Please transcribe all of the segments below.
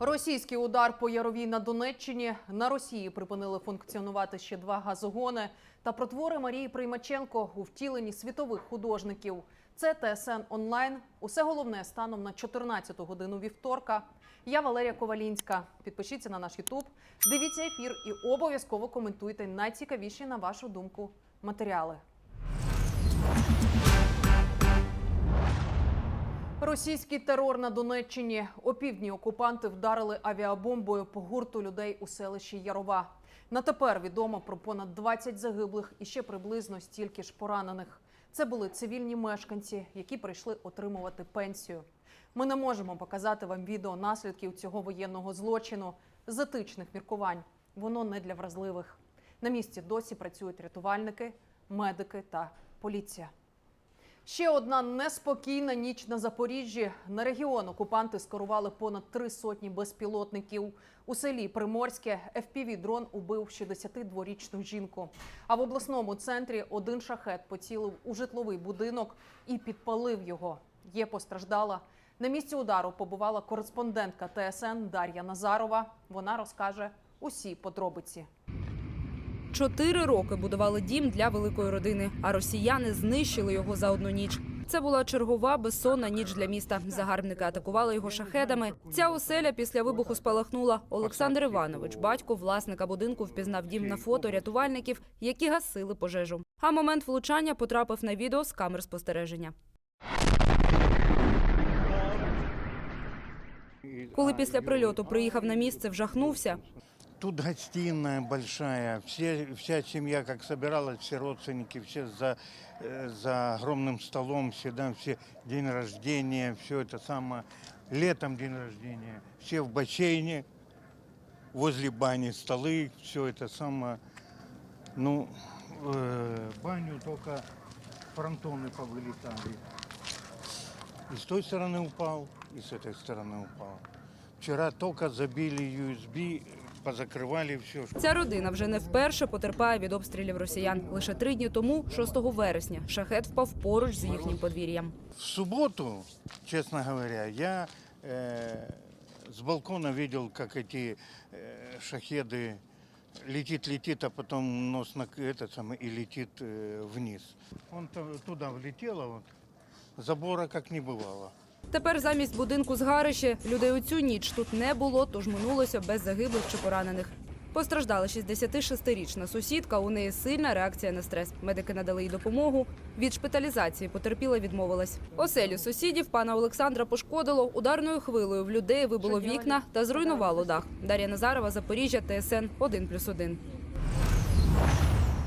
Російський удар по Яровій на Донеччині на Росії припинили функціонувати ще два газогони та протвори Марії Приймаченко у втіленні світових художників. Це ТСН онлайн. Усе головне станом на 14 годину вівторка. Я Валерія Ковалінська. Підпишіться на наш Ютуб, дивіться ефір і обов'язково коментуйте найцікавіші на вашу думку матеріали. Російський терор на Донеччині. Опівдні окупанти вдарили авіабомбою по гурту людей у селищі Ярова. На тепер відомо про понад 20 загиблих і ще приблизно стільки ж поранених. Це були цивільні мешканці, які прийшли отримувати пенсію. Ми не можемо показати вам відео наслідків цього воєнного злочину з етичних міркувань. Воно не для вразливих. На місці досі працюють рятувальники, медики та поліція. Ще одна неспокійна ніч на Запоріжжі. На регіон окупанти скерували понад три сотні безпілотників. У селі Приморське FPV-дрон убив 62-річну жінку. А в обласному центрі один шахет поцілив у житловий будинок і підпалив його. Є постраждала. На місці удару побувала кореспондентка ТСН Дар'я Назарова. Вона розкаже усі подробиці. Чотири роки будували дім для великої родини, а росіяни знищили його за одну ніч. Це була чергова безсонна ніч для міста. Загарбники атакували його шахедами. Ця оселя після вибуху спалахнула. Олександр Іванович, батько власника будинку, впізнав дім на фото рятувальників, які гасили пожежу. А момент влучання потрапив на відео з камер спостереження. Коли після прильоту приїхав на місце, вжахнувся. Тут гостиная большая, все, вся семья как собиралась, все родственники, все за, э, за огромным столом, всегда все день рождения, все это самое, летом день рождения, все в бассейне, возле бани столы, все это самое, ну, э, баню только фронтоны повылетали. И с той стороны упал, и с этой стороны упал. Вчера только забили USB, позакрывали все. Ця родина вже не вперше потерпає від обстрілів росіян. Лише три дні тому, 6 вересня, шахет впав поруч з їхнім подвір'ям. В субботу, честно говоря, я э, с балкона видел, как эти э, шахеды летит, летит, а потом нос на к- этот самый и летит э, вниз. Он то- туда влетело, вот, забора как не бывало. Тепер замість будинку згарище людей у цю ніч тут не було, тож минулося без загиблих чи поранених. Постраждала 66-річна сусідка. У неї сильна реакція на стрес. Медики надали їй допомогу. Від шпиталізації потерпіла відмовилась. Оселю сусідів пана Олександра пошкодило ударною хвилею. В людей вибило вікна та зруйнувало дах. Дар'я Назарова, Запоріжжя, ТСН 1+,1.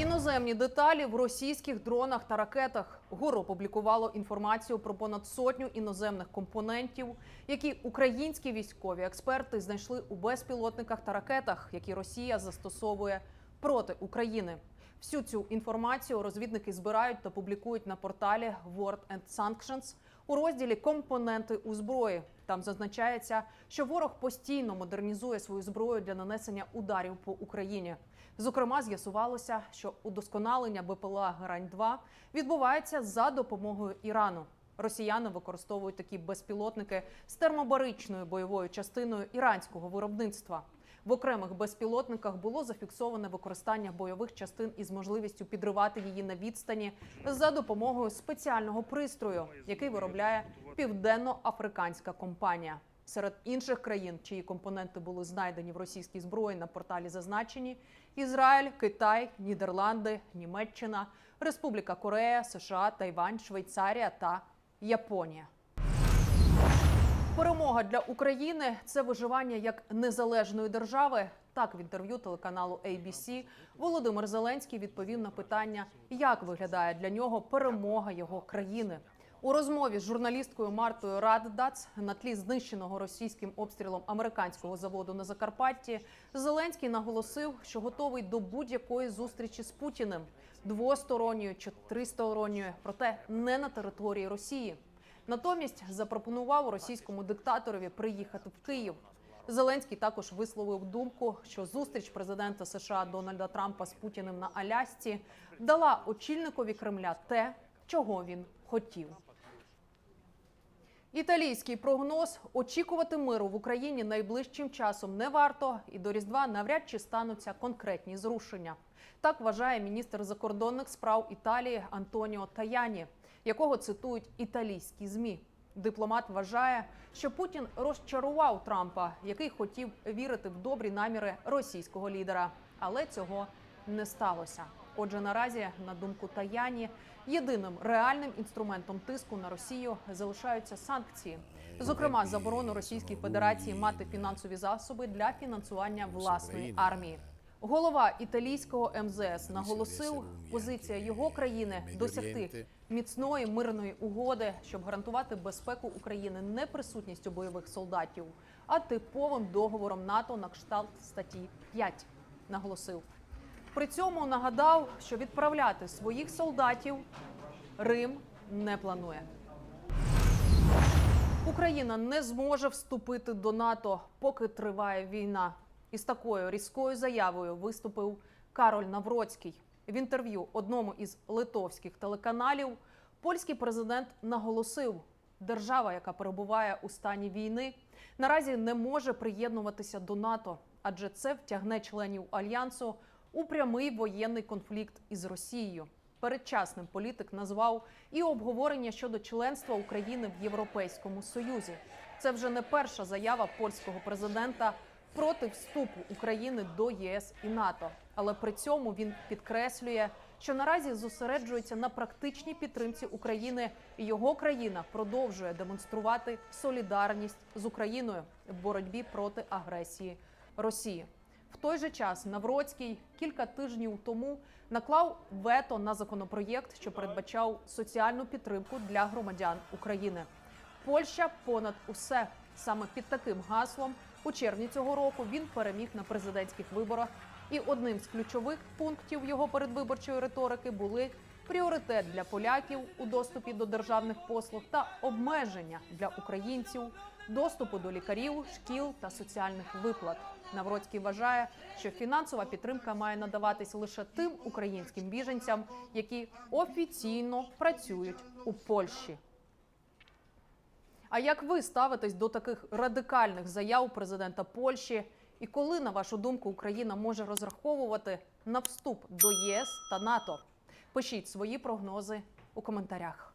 Іноземні деталі в російських дронах та ракетах. ГУР опублікувало інформацію про понад сотню іноземних компонентів, які українські військові експерти знайшли у безпілотниках та ракетах, які Росія застосовує проти України. Всю цю інформацію розвідники збирають та публікують на порталі Word and Sanctions у розділі Компоненти у зброї. Там зазначається, що ворог постійно модернізує свою зброю для нанесення ударів по Україні. Зокрема, з'ясувалося, що удосконалення БПЛА Герань-2 відбувається за допомогою Ірану. Росіяни використовують такі безпілотники з термобаричною бойовою частиною іранського виробництва. В окремих безпілотниках було зафіксоване використання бойових частин із можливістю підривати її на відстані за допомогою спеціального пристрою, який виробляє південно-африканська компанія. Серед інших країн, чиї компоненти були знайдені в російській зброї на порталі зазначені Ізраїль, Китай, Нідерланди, Німеччина, Республіка Корея, США, Тайвань, Швейцарія та Японія. Перемога для України це виживання як незалежної держави. Так, в інтерв'ю телеканалу ABC Володимир Зеленський відповів на питання, як виглядає для нього перемога його країни. У розмові з журналісткою Мартою Раддац на тлі знищеного російським обстрілом американського заводу на Закарпатті Зеленський наголосив, що готовий до будь-якої зустрічі з Путіним двосторонньої чи тристоронньої, проте не на території Росії. Натомість запропонував російському диктаторові приїхати в Київ. Зеленський також висловив думку, що зустріч президента США Дональда Трампа з Путіним на Алясці дала очільникові Кремля те, чого він хотів. Італійський прогноз очікувати миру в Україні найближчим часом не варто, і до Різдва навряд чи стануться конкретні зрушення. Так вважає міністр закордонних справ Італії Антоніо Таяні, якого цитують італійські змі. Дипломат вважає, що Путін розчарував Трампа, який хотів вірити в добрі наміри російського лідера, але цього не сталося. Отже, наразі, на думку Таяні, єдиним реальним інструментом тиску на Росію залишаються санкції, зокрема заборону Російській Федерації мати фінансові засоби для фінансування власної армії. Голова італійського МЗС наголосив, позиція його країни досягти міцної мирної угоди, щоб гарантувати безпеку України не присутністю бойових солдатів, а типовим договором НАТО на кшталт статті 5, наголосив. При цьому нагадав, що відправляти своїх солдатів Рим не планує. Україна не зможе вступити до НАТО, поки триває війна. Із такою різкою заявою виступив Кароль Навроцький. В інтерв'ю одному із литовських телеканалів польський президент наголосив, держава, яка перебуває у стані війни, наразі не може приєднуватися до НАТО, адже це втягне членів альянсу у прямий воєнний конфлікт із Росією. Передчасним політик назвав і обговорення щодо членства України в Європейському Союзі. Це вже не перша заява польського президента проти вступу України до ЄС і НАТО. Але при цьому він підкреслює, що наразі зосереджується на практичній підтримці України, і його країна продовжує демонструвати солідарність з Україною в боротьбі проти агресії Росії. Той же час Навроцький кілька тижнів тому наклав вето на законопроєкт, що передбачав соціальну підтримку для громадян України. Польща понад усе саме під таким гаслом у червні цього року він переміг на президентських виборах. І одним з ключових пунктів його передвиборчої риторики були пріоритет для поляків у доступі до державних послуг та обмеження для українців доступу до лікарів, шкіл та соціальних виплат. Навроцький вважає, що фінансова підтримка має надаватись лише тим українським біженцям, які офіційно працюють у Польщі. А як ви ставитесь до таких радикальних заяв президента Польщі? І коли, на вашу думку, Україна може розраховувати на вступ до ЄС та НАТО? Пишіть свої прогнози у коментарях.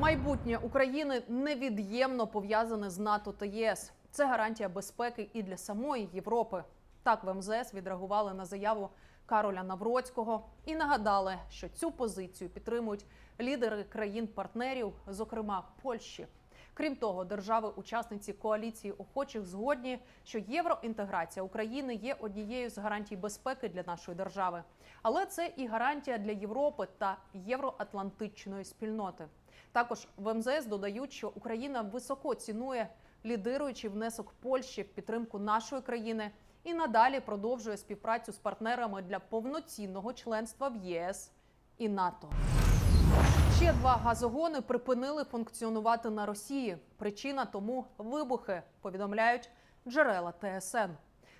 Майбутнє України невід'ємно пов'язане з НАТО та ЄС. Це гарантія безпеки і для самої Європи. Так в МЗС відреагували на заяву Кароля Навроцького і нагадали, що цю позицію підтримують лідери країн-партнерів, зокрема Польщі. Крім того, держави-учасниці коаліції охочих згодні, що євроінтеграція України є однією з гарантій безпеки для нашої держави, але це і гарантія для Європи та євроатлантичної спільноти. Також в МЗС додають, що Україна високо цінує лідируючий внесок Польщі в підтримку нашої країни і надалі продовжує співпрацю з партнерами для повноцінного членства в єС і НАТО. Ще два газогони припинили функціонувати на Росії. Причина тому вибухи, повідомляють джерела ТСН.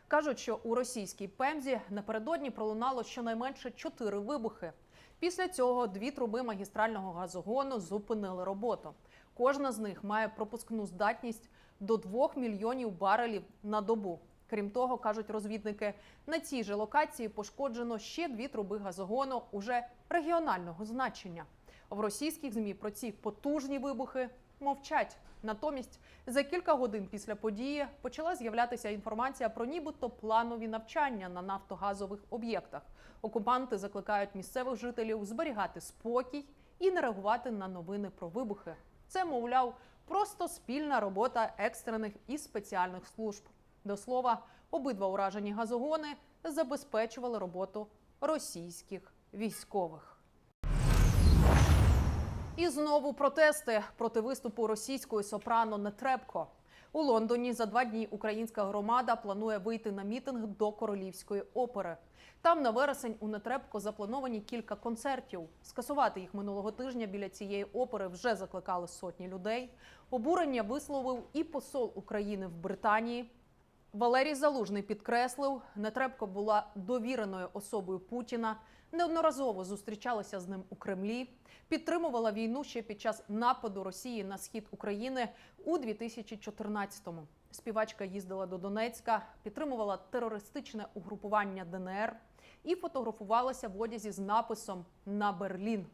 Кажуть, що у російській пемзі напередодні пролунало щонайменше чотири вибухи. Після цього дві труби магістрального газогону зупинили роботу. Кожна з них має пропускну здатність до 2 мільйонів барелів на добу. Крім того, кажуть розвідники, на цій же локації пошкоджено ще дві труби газогону уже регіонального значення. В російських змі про ці потужні вибухи мовчать. Натомість за кілька годин після події почала з'являтися інформація про нібито планові навчання на нафтогазових об'єктах. Окупанти закликають місцевих жителів зберігати спокій і не реагувати на новини про вибухи. Це, мовляв, просто спільна робота екстрених і спеціальних служб. До слова, обидва уражені газогони забезпечували роботу російських військових. І знову протести проти виступу російської сопрано Нетребко. У Лондоні за два дні українська громада планує вийти на мітинг до королівської опери. Там на вересень у Нетребко заплановані кілька концертів. Скасувати їх минулого тижня біля цієї опери вже закликали сотні людей. Обурення висловив і посол України в Британії. Валерій Залужний підкреслив, Нетребко була довіреною особою Путіна, неодноразово зустрічалася з ним у Кремлі, підтримувала війну ще під час нападу Росії на схід України у 2014-му. Співачка їздила до Донецька, підтримувала терористичне угрупування ДНР і фотографувалася в одязі з написом на Берлін.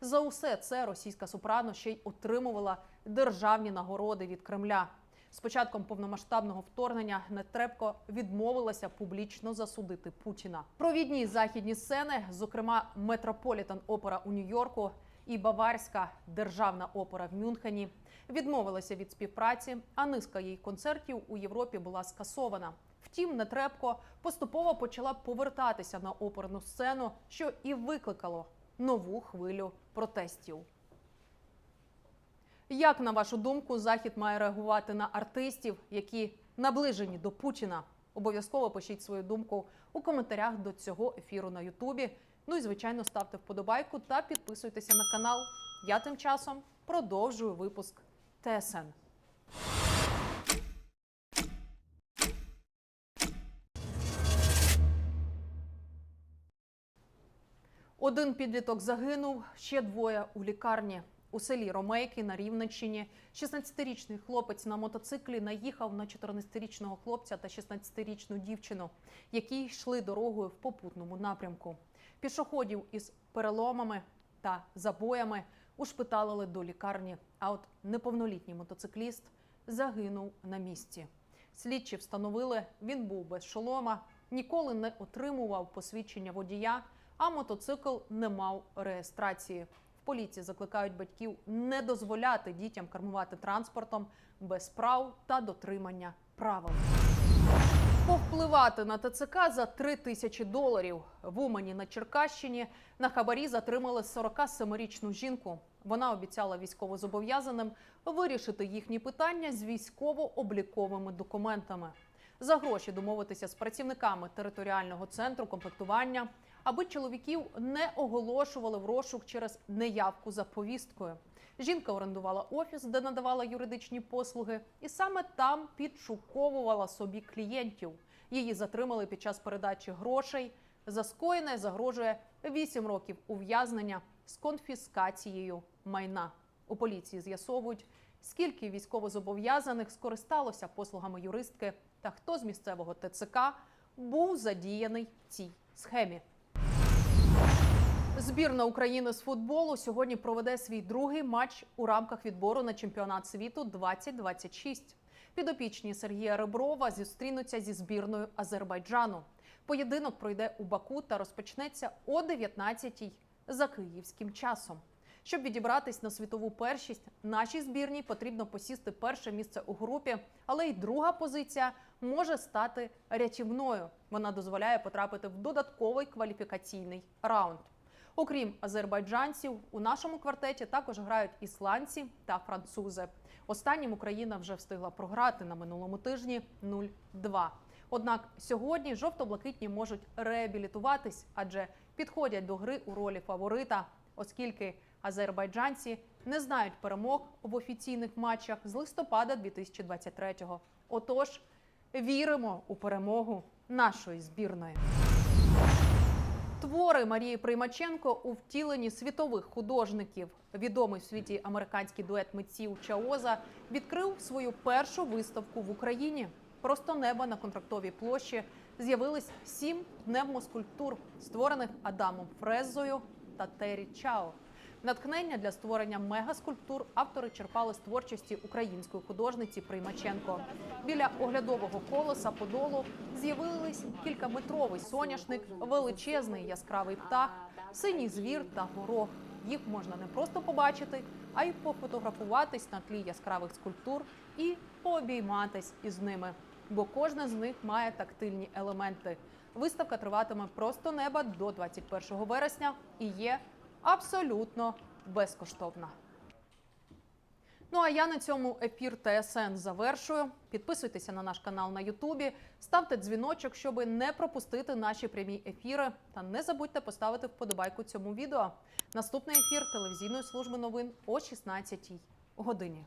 За усе це російська сопрано ще й отримувала державні нагороди від Кремля. З початком повномасштабного вторгнення Нетребко відмовилася публічно засудити Путіна. Провідні західні сцени, зокрема Метрополітен опера у Нью-Йорку і Баварська державна опера в Мюнхені, відмовилася від співпраці, а низка її концертів у Європі була скасована. Втім, Нетребко поступово почала повертатися на оперну сцену, що і викликало нову хвилю протестів. Як на вашу думку, захід має реагувати на артистів, які наближені до Путіна? Обов'язково пишіть свою думку у коментарях до цього ефіру на Ютубі. Ну і звичайно, ставте вподобайку та підписуйтеся на канал. Я тим часом продовжую випуск ТСН. Один підліток загинув, ще двоє у лікарні. У селі Ромейки на Рівненщині 16-річний хлопець на мотоциклі наїхав на 14-річного хлопця та 16-річну дівчину, які йшли дорогою в попутному напрямку. Пішоходів із переломами та забоями ушпиталили до лікарні. А от неповнолітній мотоцикліст загинув на місці. Слідчі встановили, він був без шолома, ніколи не отримував посвідчення водія, а мотоцикл не мав реєстрації. В поліції закликають батьків не дозволяти дітям кермувати транспортом без прав та дотримання правил. Повпливати на ТЦК за 3 тисячі доларів в Умані на Черкащині на хабарі затримали 47-річну жінку. Вона обіцяла військовозобов'язаним вирішити їхні питання з військово-обліковими документами. За гроші домовитися з працівниками територіального центру комплектування, аби чоловіків не оголошували в розшук через неявку за повісткою. Жінка орендувала офіс, де надавала юридичні послуги, і саме там підшуковувала собі клієнтів. Її затримали під час передачі грошей. За скоєне загрожує 8 років ув'язнення з конфіскацією майна. У поліції з'ясовують, скільки військовозобов'язаних скористалося послугами юристки та хто з місцевого ТЦК був задіяний в цій схемі. Збірна України з футболу сьогодні проведе свій другий матч у рамках відбору на чемпіонат світу 2026. Підопічні Сергія Реброва зустрінуться зі збірною Азербайджану. Поєдинок пройде у Баку та розпочнеться о 19-й за київським часом. Щоб відібратись на світову першість, нашій збірній потрібно посісти перше місце у групі, але й друга позиція може стати рятівною. Вона дозволяє потрапити в додатковий кваліфікаційний раунд. Окрім азербайджанців, у нашому квартеті також грають ісландці та французи. Останнім Україна вже встигла програти на минулому тижні 0-2. Однак сьогодні жовто-блакитні можуть реабілітуватись, адже підходять до гри у ролі фаворита, оскільки азербайджанці не знають перемог в офіційних матчах з листопада 2023-го. Отож, віримо у перемогу нашої збірної. Твори Марії Приймаченко у втіленні світових художників. Відомий в світі американський дует митців Чаоза відкрив свою першу виставку в Україні. Просто неба на контрактовій площі з'явились сім пневмоскульптур, створених Адамом Фрезою та Террі Чао. Натхнення для створення мегаскульптур автори черпали з творчості української художниці Приймаченко. Біля оглядового колеса подолу з'явились кількаметровий соняшник, величезний яскравий птах, синій звір та горох. Їх можна не просто побачити, а й пофотографуватись на тлі яскравих скульптур і пообійматись із ними. Бо кожна з них має тактильні елементи. Виставка триватиме просто неба до 21 вересня і є абсолютно безкоштовна. Ну а я на цьому ефір ТСН завершую. Підписуйтеся на наш канал на Ютубі, ставте дзвіночок, щоб не пропустити наші прямі ефіри. Та не забудьте поставити вподобайку цьому відео. Наступний ефір телевізійної служби новин о 16 годині.